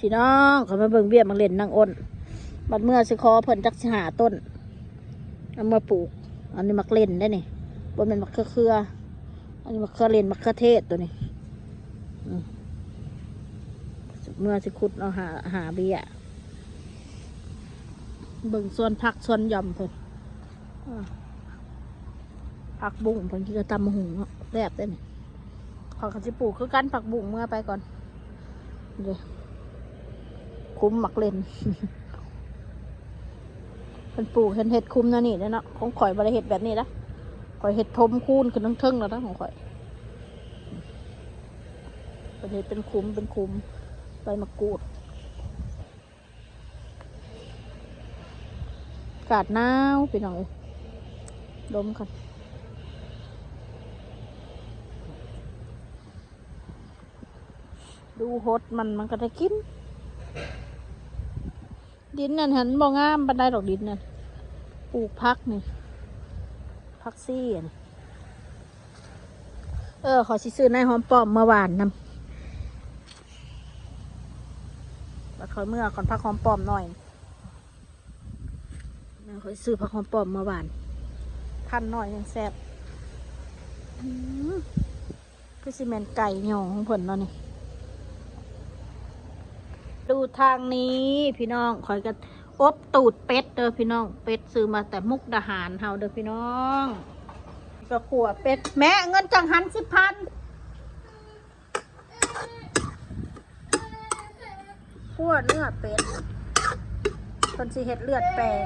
พี่น้องเขามาเบิ่งเบี้ยมาเล่นนางอ้นบัดเมื่อสิขอเพิ่นจักสิหาต้นเอามาปลูก อันนี้มักเล่นได้นี่บนเป็นมักเครือเคืออันนี้มักเครือเล่นมักเครือเทศตัวนี้เมื่อสิขุดเอาหาหาเบี้ยเบิ่งส่วนผักส่วนยำเพิ่นผักบุ้งเพิ่นกินกระตำมะหุงเนาะแซ่บได้นี่ขอยเขาสิปลูกคือกันผักบุ้งเมื่อไปก่อนเดี๋ยว คุ้มหมักเล่นเพิ่นปลูกเห็นเห็ดคุ้มนะนี่เนาะของข่อยบริเห็ดแบบนี้นะข่อยเห็ดทมคูนขึ้นทั้งเทิงแล้วนะของข่อยเป็นเห็ดเป็นคุ้มเป็นคุ้มใบมะกรูดกาศหนาวพี่น้องเอ้ยดมกันดูหดมันมันก็ได้กิน ดินนั่นหันบ่งามบันไดดอกดินนั่นปลูกพักนี่พักซี่อะนี่เออ ขอซื้อในายหอมปลอมเมื่อวานนำแล้วขอยเมื่อก่อนพักหอมปลอมหน่อยขอยซื้อพักหอมปลอมเมื่อวานพันหน่อยยังแซ่บอืมคือซีเมนไก่หยองของผลเนาะนี่ ดูทางนี้พี่น้องคอยกันอบตูดเป็ดเด้อพี่น้อง เป็ดซื้อมาแต่มุกดาหารเฮาเด้อพี่น้องก็ขัวเป็ดแม่เงินจังหันสิพันขัวเนื้อเป็ดคนสิเห็ดเลือดแปลง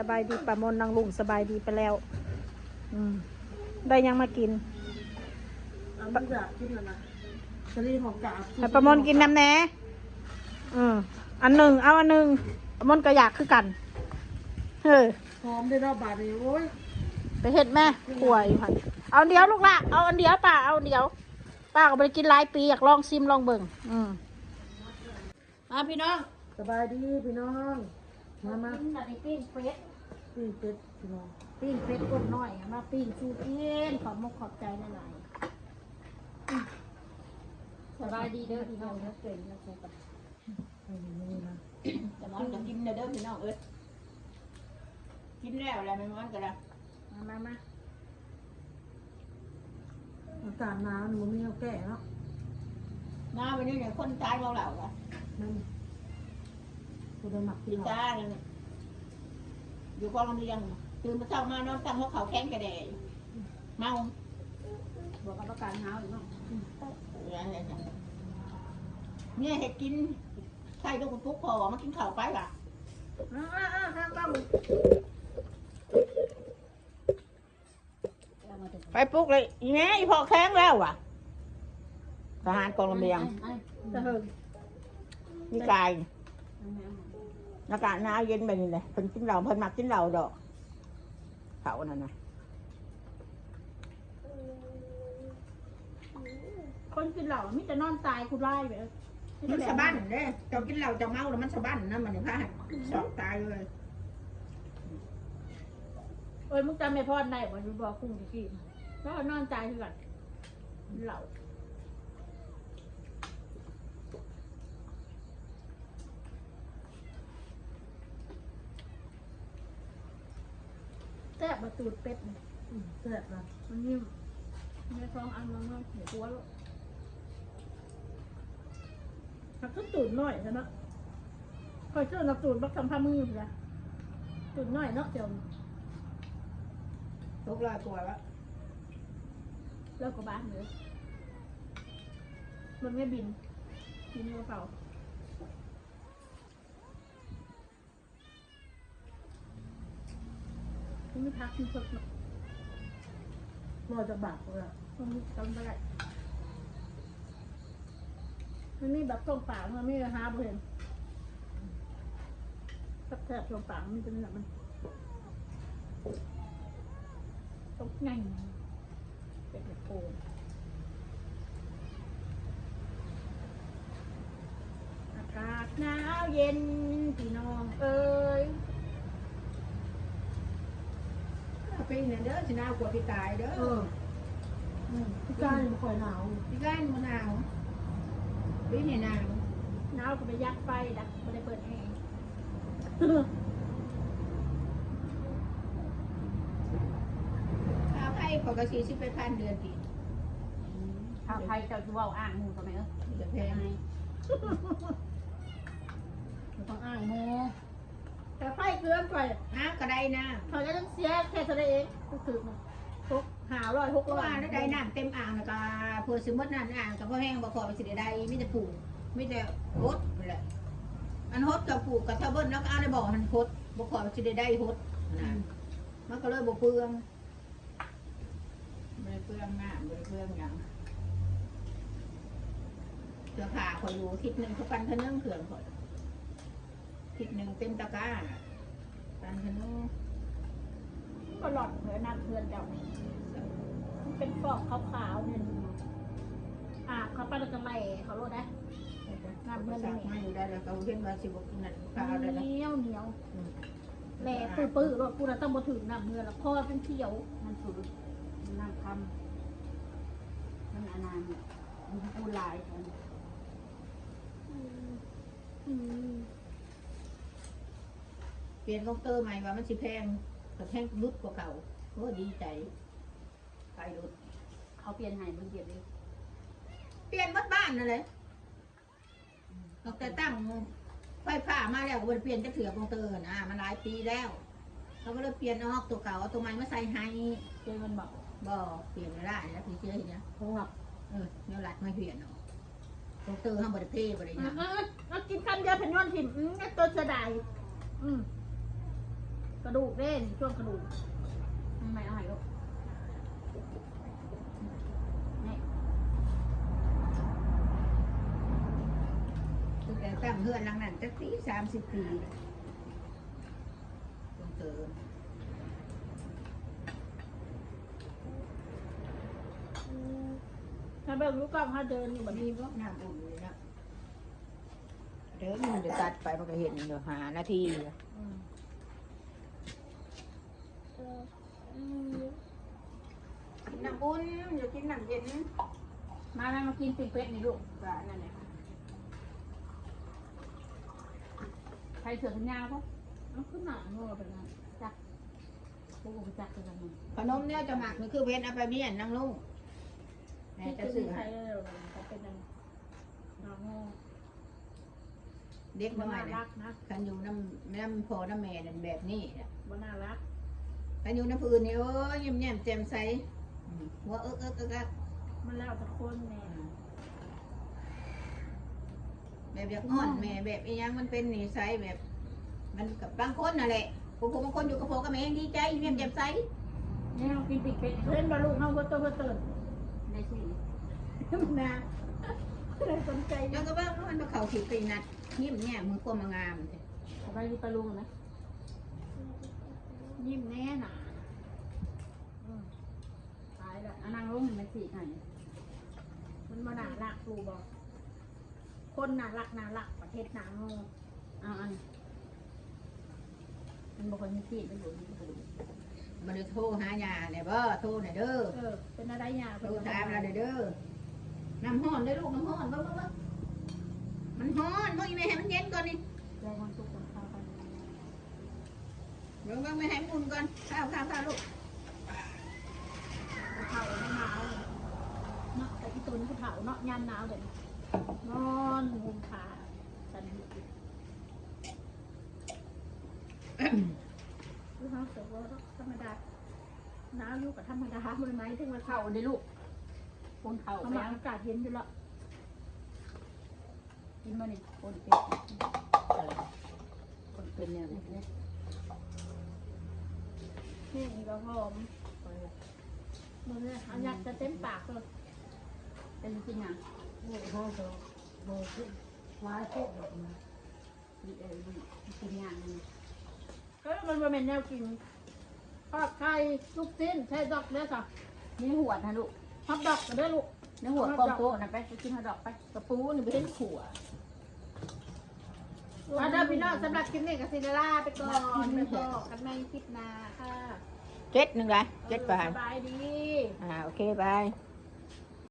สบายดีปะมนนางลุงสบายดีไปแล้ว อืม ได้ยังมากินอันนี้อยากกินแล้วนะสลีของกาบให้ประมนกินน้ำแหน่อืมอันหนึ่งเอาอันหนึ่งประมนก็อยากคือกันเฮ้ยหอมได้รอบบาทนี่โอ้ยไปเห็ดแม่ป่วยอยู่ค่ะเอาอันเดียวลูกละเอาอันเดียวป้าเอาอันเดียวป้าก็ไปกินหลายปีอยากลองซิมลองเบิ่งอืมมาพี่น้องสบายดีพี่น้อง มามากินแต่ในปิ้งเป็ดปิ้งเป็ดพี่น้องปิ้งเป็ดกดหน่อยมาปิ้งชูกินขอบมกขอบใจหลายๆอืมสบายดีเด้อพี่น้องเด้อเก่งนะครูกันเอาอย่างนี้นะแต่มันจะกินเด้อพี่น้องเอ้ยกินแล้วอะไรไม่มันก็ได้มามามาอากาศหนาวนี่มันมีเอาแก่เนาะหน้าวันนี้เนี่ยคนตายเราเหล่าอะนั่น กูได้หมักพี่พี่น้องตาเนี่ยอยู่กองลำเลียงตื่นมาเช้ามานอนตั้งหัวเขาแข้งกระแดงเมาบอกกับประการเท้าอีกเนาะอย่างเงี้ยเนี่ยเห็ดกินใส่ลูกปุ๊กพอมากินข้าวไปล่ะอ่าอ่าอ่าทางกล้องไปปลุกเลยอีแม่อีพอแข้งแล้วอะทหารกองลำเลียงจะเหิงนี่กายอา กาศหนาวเย็นแบบนี้เลยเพิ่นกินเหล้าเพิ่นมักกินเหล้าดอกเขานั่นนะคนกินเหล้ามิแต่นอนตายกูไล่ไปเออมันสะบั้นเด้เจ้ากินเหล้าเจ้าเมาแล้วมันสะบั้นนะมันเนี่ยพาให้สอบตายเลยเอ้ยมึงจำไม่พอดได้บ่มึงบอกคุ้งที่กี้แล้วนอนตายคือกันเหล้า แซ่บมาตูดเป็ดนี่อืมแซ่บนะมันนิ่มไม่ท้องอันมันมันหัวหัวแล้วหักก็ตูดหน่อยใช่ไหมคอยเจอนับตูดบักทำผ้ามือจ้ะตูดหน่อยเนาะเดี๋ยวทุกรายตัวแล้วเลิกกับบ้านเลยมันไม่บินบินกระเป๋า ไม่พักไม่เพิกรอจะบากเลยต้องต้องไปมันนี่แบบตรงปากมันไม่ฮาบ่เห็นแทบตรงปากมันจะเป็นแบบมันตกไงเป็นแบบโกนอากาศหนาวเย็นพี่น้องเอ้ย ปีนี้เด้อสิหนาวกว่าพี่ตายเด้อเออพี่กายมันคอยหนาวพี่กายมันหนาวปีนี้หนาวหนาวก็ไปยักไฟดักไม่ได้เปิดแอร์ข้าวไผ่ปกติสิไปพันเดือนปีข้าวไทยเจ้าชูว่าอ้างหมูทำไมเออเดือนแพงไม่ต้องอ้างโม แต่ไฟเกลือไปน้ำก็ได้น้เขาจะต้องเสียแค่เท่านั้นเองก็คือหกหาร้อยหกำก็ร้อยว่าแล้วได้น้ำเต็มอ่างแล้วก็เพื่อสมมติน้ำอ่างกับพ่อแห้งบ่พอไปสิได้มีแต่ปลูกมีแต่ฮดนั่นแหละอันฮดกับปลูกกับชาวบ้านแล้วก็เอาได้บอกหันฮดบ่พอไปสิได้ได้ฮดนะมันก็เลยบ่เปลืองบ่ได้เปลืองน้ำบ่ได้เปลืองหยังเสื้อผ้าคอยอยู่ทิศหนึ่งเขาปันเทนึงเขื่อนคอย ทิศหนึ่งเต็มตะกร้าน่ะปันเทนึงก็หลอดเหมือนน้ำเพื่อนเจ้ามันเป็นฟอกขาวๆเนี่ยอาบเขาไปแล้วก็ไล่เขาโลดนะน้ำเพื่อนสันี่กมาอยู่ได้แล้วก็เห็นว่าสิบกนั่นข้าวได้เหแล้วนียวเหนียวแหล่ปื้อปื้อรถกูน่ะต้องมาถึงน้ำเพื่อนแล้วคอเป็นเขียวมันสูดมันนั่งคำมันอานานเนี่ยมันพูดหลายกันอืม เปลี่ยนลงเตอร์ใหม่ว่ามันสิแพงแต่แพงรุดกว่าเก่าโอ้ดีใจไปรุดเขาเปลี่ยนให้มันเกียดเลยเปลี่ยนวัดบ้านนั่นเลยตั้งแต่ตั้งไฟฟ้ามาแล้วก็บ่ได้เปลี่ยนจะเถื่อกลงเตอร์นะมันหลายปีแล้วเขาก็เลยเปลี่ยนเอาออกตัวเก่าเอาตัวใหม่มาใส่ให้เจอมันบอกบ่เปลี่ยนไม่ได้แล้วพี่เชื่อเห็นยังของหลับเออเนื้อหลัดไม่เปลี่ยนเนาะลงเตอร์ห้ามบริเพย์บริอืยามอืมเอากินคำเดียวเป็นย้อนถิ่มอืมนี่ตัวเสียดายอืมก ระดูกเล่นช่วงกระดูกทำไมเอาให้ลูกนี่ตั้งแต่ตั้งเฮือนหลังนั้นจักปีสามสิบปีลงเตอร์ถ้าเบิ่งลูกกล้องเขาเดินอยู่แบบมีนี้พวกน้ำอุ่นเลยนะเดี๋ยวมันจะตัดไปมันก็เห็นเดี๋ยวหานาทีอยู่อืม กินน้ำ อุ่นอย่ากินน้ำเย็นมาแล้วมากินปิ้งเป็ดนี่ลูกก็นั่นแหละใครเสือสัญญาปะเอาขึ้นหนาโง่ไปนะพวกกูไปจักกันมันขนมเนี่ยจะหมักนี่คือเว้นเอาไปเมียนนั่งลุงแม่ที่จะจะซื้ซื้ออให้ให้เลยเขาเป็นอะไรหนาโง่เด็กบ่น้อยน่านะรักนะคันอยู่น้ำน้ำพอน้ำแม่นั่นแบบนี้น่ะบ่น่ารัก คันอยู่น้ำพื้นนี่โอ้ยยิ้มแย้มแจ่มใสอืม หัวเอิกเอิกเอิกเอิกมันแล้วแต่คนแน่แบบอยากอ่อนแม่แบบอีหยังมันเป็นนิสัยแบบ มันกับบางคนน่ะแหละผมผมบางคนอยู่กับพ่อกับแม่ยังดีใจยิ้มแย้มแจ่มใสนี่เรากินปิ้งเป็ดนี่ลูเล่กนบอลลูกเขาก็ตัวก็ตื่นได้สินะเลยสนใจแล้วก็ว่ามันมาเข่าขีดตีนัดยิ้มแย้มมือความงามสบายดีปลาลุงนะ ยิ้มแน่หนาอืมตายแล้ว อันนั่งลง มันสี่หันมันมาหนารักครูบอกคนน่ารักน่ารักประเทศหนาโง่เอาอันมันบอกคนมีสี่มันอยู่ที่กระดูกมันเลยโทรหาญาเนี่ยบ่โทรหน่อยเด้อเออ เป็นอะไรยาโทรถามเราหน่อยเด้อน้ำห้อนได้อลูกน้ำห้อนบ่บ่บ่มันห้อนบ่อีแม่ให้มันเย็นก่อนนี่แรงมันทุกคนเข้ากันเบิ่งเบิ่งไม่ให้มันอุ่นก่อนข้าวข้าวข้าวลูกผู้เฒ่าไม่หนาวเลยเนาะแต่ที่ตัวนี้ผู้เฒ่าเนาะยามหนาวเด็ดนอนมุมขาสันนิษคือเขาเสือว่าธรรมดาหนาวอยู่กับธรรมดามันไหมถึงมาเข่าเฒ่าได้ลูกคนเข่าเขาไปมายังอากาศเย็นอยู่และกินมานี่คนเป็ดคนเป็นเนี่ยนะนี่อีกก็หอมมือเนี่ยอันอยากจะเต็มปากเลย เป็นจริงอะโอ้ห้องจะโบขึ้นไม้พวกแบบนี้ดีเออดีกินอย่างนึงก็มันเป็นแนวกินทอดไข่ลูกชิ้นใช้ดอกเด้อค่ะนี่หัวนะลูกฮอตดอกเด้อลูกในหัวกองโต๊ะนะไปไปกินฮอทดอกไปกระปูนี่ไปเห็นขัวมเอาเด้อพี่น้องสำหรับคลิปนี้กับซินเดอเรลล่าไปก่อนไปก่อนกันไม่คลิปหน้าค่ะเจ็ดหนึ่งไรเจ็ดไปสบายดี อ่าโอเคบาย